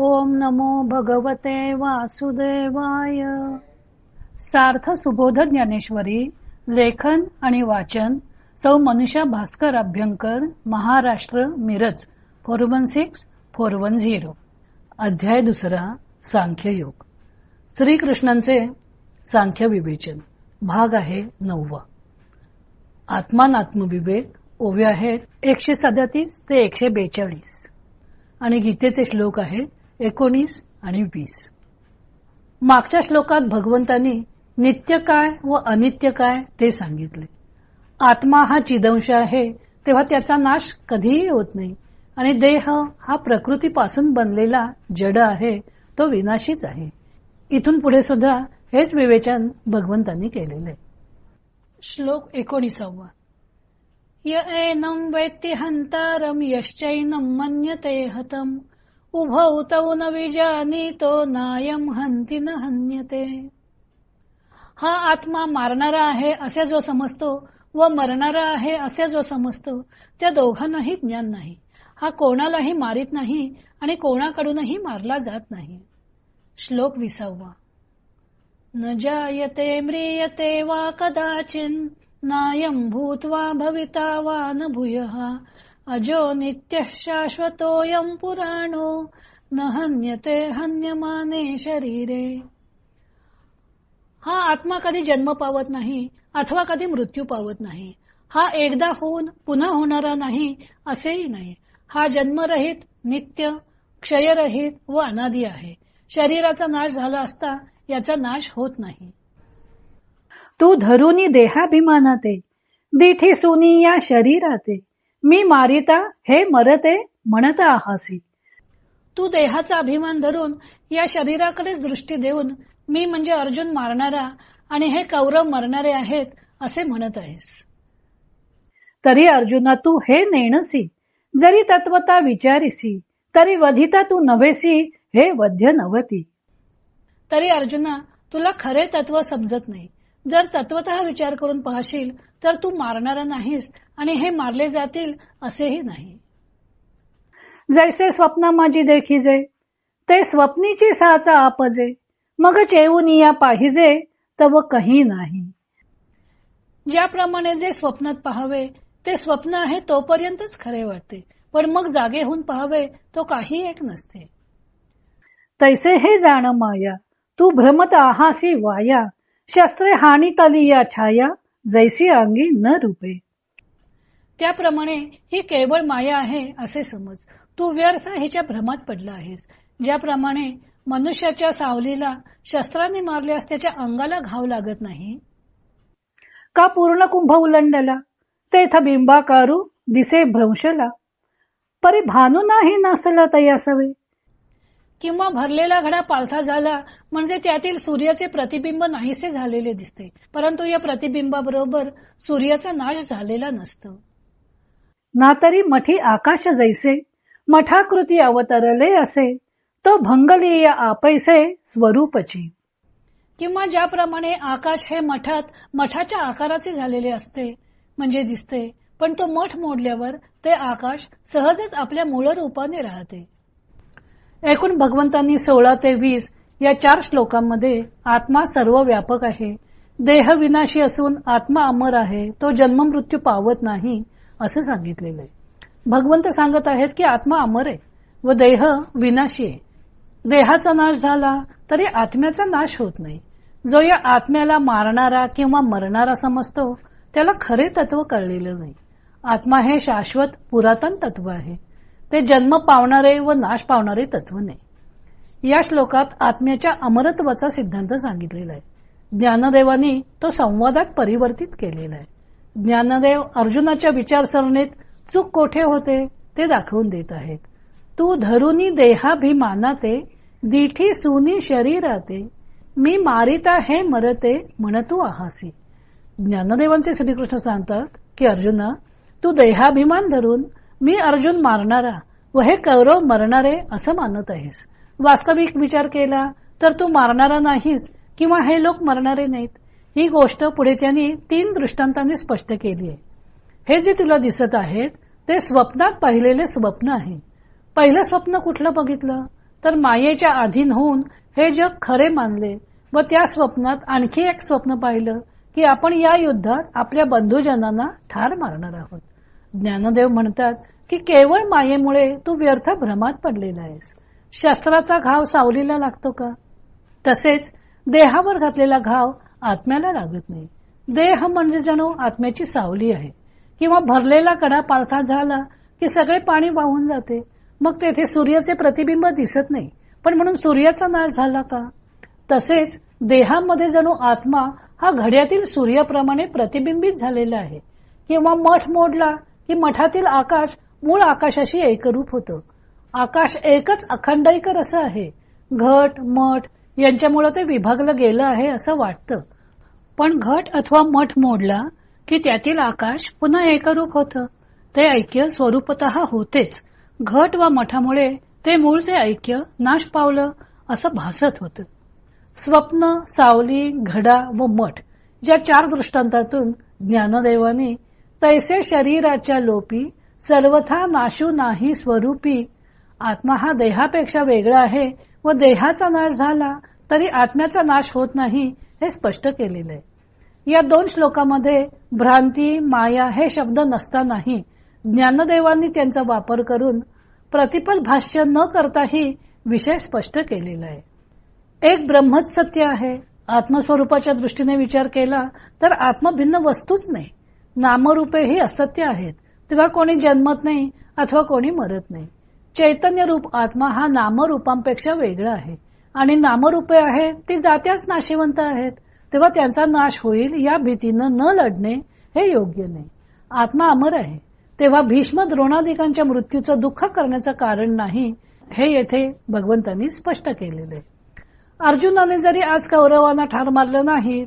ओम नमो भगवते वासुदेवाय. सार्थ सुबोध ज्ञानेश्वरी लेखन आणि वाचन सौ Manusha Bhaskar Abhyankar Maharashtra Miraj four one six four one zero. अध्याय दुसरा सांख्य योग श्रीकृष्णांचे सांख्य विवेचन भाग आहे नववा. आत्मान आत्मविवेक ओव्या आहेत एकशे सदतीस ते एकशे बेचाळीस. आणि गीतेचे श्लोक आहेत एकोणीस आणि वीस. मागच्या श्लोकात भगवंतांनी नित्य काय व अनित्य काय ते सांगितले. आत्मा हा चिदंश आहे तेव्हा त्याचा नाश कधीही होत नाही. आणि देह हा प्रकृतीपासून बनलेला जड आहे तो विनाशीच आहे. इथून पुढे सुद्धा हेच विवेचन भगवंतांनी केलेले. श्लोक एकोणीसावा. येनम एनं वेत्ति हन्तारं मन्यते हतम. उभौ तौ न विजानीतो नायम हंती न हन्यते. हा आत्मा मारणारा आहे असे जो समजतो व मरणारा आहे असे जो समजतो त्या दोघांनाही ज्ञान नाही. हा कोणालाही मारित नाही आणि कोणाकडूनही मारला जात नाही. श्लोक विसावा. न जायते म्रियते वा कदाचिन नायं भूत्वा भविता वा न भूय. अजो नित्यः शाश्वतोयम पुराणो न हन्यते हन्यमाने शरीरे। हा आत्मा कधी जन्म पावत नाही अथवा कधी मृत्यू पावत नाही हा एकदा होऊन पुन्हा होणारा नाही असेही नाही. हा जन्मरहित नित्य क्षयरहित व अनादी आहे. शरीराचा नाश झाला असता याचा नाश होत नाही. तू धरुनी देहाभिमानाते दिठी सुनी या शरीराते. मी मारिता हे मरते म्हणता आहासी. तू देहाचा अभिमान धरून या शरीराकडेच दृष्टी देऊन मी म्हणजे अर्जुन मारणारा आणि हे कौरव मरणारे आहेत असे म्हणत आहेस. तरी अर्जुना तू हे नेणसी. जरी तत्वता विचारिसी तरी वधिता तू नव्हेसी हे वध्य नवती तरी अर्जुना तुला खरे तत्व समजत नाही. जर तत्वत विचार करून पाहशील तर तू मारणारा नाहीस आणि हे मारले जातील असेही नाही. जैसे स्वप्न माझी देखिजे ते स्वप्नीची साचा आपजे. मग चेवून या पाहिजे तव काही नाही. ज्याप्रमाणे जे स्वप्नात पाहावे ते स्वप्न आहे तोपर्यंतच खरे वाटते. पण मग जागे होऊन पाहावे तो काही एक नसते. तैसे हे जाण माया तू भ्रमत आहासी वाया. शस्त्रे हानी तली या छाया जैसी अंगी न रूपे. त्याप्रमाणे ही केवळ माया आहे असे समज. तू व्यर्थ हिच्या भ्रमात पडला आहेस. ज्याप्रमाणे मनुष्याच्या सावलीला शस्त्राने मारल्यास त्याच्या अंगाला घाव लागत नाही. का पूर्ण कुंभ उलंडला? तेथ बिंबाकारू दिसे भ्रंशला. परी भानू नाही नसला तयासवे. किंवा भरलेला घडा पालथा झाला म्हणजे त्यातील सूर्याचे प्रतिबिंब नाहीसे झालेले दिसते. परंतु या प्रतिबिंबाबरोबर सूर्याचा नाश झालेला नसतो. ना तरी मठी आकाश जैसे मठाकृती अवतरले असे तो भंगली या आपैसे स्वरूपची. किंवा ज्याप्रमाणे आकाश हे मठात मठाच्या आकाराचे झालेले असते म्हणजे दिसते पण तो मठ मोडल्यावर ते आकाश सहजच आपल्या मूळ रूपाने राहते. एकूण भगवंतांनी सोळा ते वीस या चार श्लोकांमध्ये आत्मा सर्व व्यापक आहे. देह विनाशी असून आत्मा अमर आहे. तो जन्म मृत्यू पावत नाही असं सांगितलेलं आहे. भगवंत सांगत आहेत की आत्मा अमर आहे व देह विनाशी आहे. देहाचा नाश झाला तरी आत्म्याचा नाश होत नाही. जो या आत्म्याला मारणारा किंवा मरणारा समजतो त्याला खरे तत्व कळलेलं नाही. आत्मा हे शाश्वत पुरातन तत्व आहे. ते जन्म पावणारे व नाश पावणारे तत्व नाही. या श्लोकात आत्म्याच्या अमरत्वाचा सिद्धांत सांगितलेला आहे. ज्ञानदेवानी तो संवादात परिवर्तित केलेला आहे. ज्ञानदेव अर्जुनाच्या विचारसरणीत चूक कोठे होते ते दाखवून देत आहेत. तू धरुनी देहाभिमानाते दिठी सुनी शरीराते मी मारिता हे मरते म्हणतू आहासी. ज्ञानदेवांचे श्रीकृष्ण सांगतात की अर्जुना तू देहाभिमान धरून मी अर्जुन मारणारा व हे कौरव मरणारे असं मानत आहेस. वास्तविक विचार केला तर तू मारणारा नाहीस किंवा हे लोक मरणारे नाहीत. ही गोष्ट पुढे त्यांनी तीन दृष्टांतांनी स्पष्ट केली आहे. हे जे तुला दिसत आहेत ते स्वप्नात पाहिलेले स्वप्न आहे. पहिलं स्वप्न कुठलं बघितलं? तर मायेच्या अधीन होऊन हे जग खरे मानले व त्या स्वप्नात आणखी एक स्वप्न पाहिलं की आपण या युद्धात आपल्या बंधुजनांना ठार मारणार आहोत. ज्ञानदेव म्हणतात की केवळ मायेमुळे तू व्यर्थ भ्रमात पडलेला आहेस. शस्त्राचा घाव सावलीला लागतो का? तसेच देहावर घातलेला घाव आत्म्याला लागत नाही. देह म्हणजे जणू आत्म्याची सावली आहे. किंवा भरलेला कडा पालथा झाला की सगळे पाणी वाहून जाते. मग तेथे सूर्याचे प्रतिबिंब दिसत नाही. पण म्हणून सूर्याचा नाश झाला का? तसेच देहामध्ये जणू आत्मा हा घड्यातील सूर्याप्रमाणे प्रतिबिंबित झालेला आहे. किंवा मठ मोडला की मठातील आकाश मूळ आकाशाशी एकरूप होतं. आकाश एकच अखंडैकर असं आहे. घट मठ यांच्यामुळे ते विभागलं गेलं आहे असं वाटतं. पण घट अथवा मठ मोडला की त्यातील आकाश पुन्हा एकरूप होतं. ते ऐक्य स्वरूपत होतेच. घट व मठामुळे ते मूळचे ऐक्य नाश पावलं असं भासत होतं. स्वप्न सावली घडा व मठ ज्या चार दृष्टांतातून ज्ञानदेवाने तैसे शरीराच्या लोपी सर्वथा नाशू नाही स्वरूपी. आत्मा हा देहापेक्षा वेगळा आहे व देहाचा नाश झाला तरी आत्म्याचा नाश होत नाही हे स्पष्ट केलेलं आहे. या दोन श्लोकामध्ये भ्रांती माया हे शब्द नसतानाही ज्ञानदेवांनी त्यांचा वापर करून प्रतिपद भाष्य न करताही विषय स्पष्ट केलेला आहे. एक ब्रह्मच सत्य आहे. आत्मस्वरूपाच्या दृष्टीने विचार केला तर आत्मभिन्न वस्तूच नाही. नामरूपे ही असत्य आहेत. तेव्हा कोणी जन्मत नाही अथवा कोणी मरत नाही. चैतन्य रूप आत्मा हा नामरूपांपेक्षा वेगळा आहे. आणि नामरूपे आहेत ती जात्याच नाशिवंत आहेत. तेव्हा त्यांचा नाश होईल या भीतीनं न लढणे हे योग्य नाही. आत्मा अमर आहे. तेव्हा भीष्म द्रोणादिकांच्या मृत्यूचं दुःख करण्याचं कारण नाही हे येथे भगवंतांनी स्पष्ट केलेले आहे. अर्जुनाने जरी आज कौरवांना ठार मारलं नाही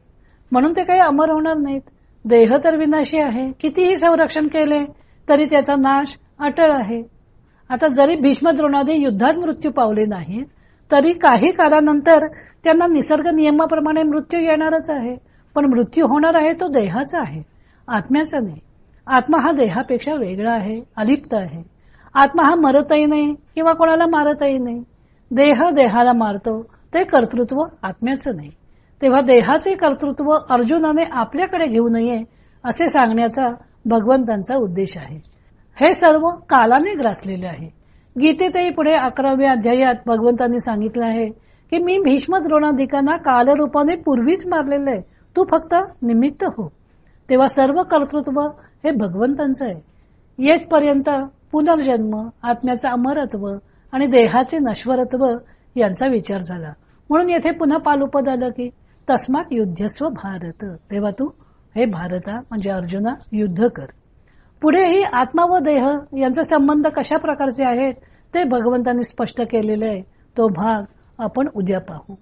म्हणून ते काही अमर होणार नाहीत. देह तर विनाशी आहे. कितीही संरक्षण केले तरी त्याचा नाश अटळ आहे. आता जरी भीष्म द्रोणादी युद्धात मृत्यू पावले नाहीत तरी काही काळानंतर त्यांना निसर्ग नियमाप्रमाणे मृत्यू येणारच आहे. पण मृत्यू होणार आहे तो देहाचा आहे. आत्म्याचा नाही. आत्मा हा देहापेक्षा वेगळा आहे अलिप्त आहे. आत्मा हा मरतही नाही किंवा कोणाला मारतही नाही. देह देहाला मारतो ते कर्तृत्व आत्म्याचं नाही. तेव्हा देहाचे कर्तृत्व अर्जुनाने आपल्याकडे घेऊ नये असे सांगण्याचा भगवंतांचा उद्देश आहे. हे सर्व कालाने ग्रासलेले आहे. गीतेतही पुढे अकराव्या अध्यायात भगवंतांनी सांगितलं आहे की मी भीष्म द्रोणाधिकांना कालरूपाने पूर्वीच मारलेलं आहे तू फक्त निमित्त हो. तेव्हा सर्व कर्तृत्व हे भगवंतांचं आहे. येथपर्यंत पुनर्जन्म आत्म्याचं अमरत्व आणि देहाचे नश्वरत्व यांचा विचार झाला. म्हणून येथे पुन्हा पालुपद आलं की तस्मात युद्धस्व भारत. तेव्हा तू हे भारता म्हणजे अर्जुना युद्ध कर. पुढेही आत्मा व देह यांचा संबंध कशा प्रकारचे आहेत ते भगवंतांनी स्पष्ट केलेले आहे. तो भाग आपण उद्या पाहू.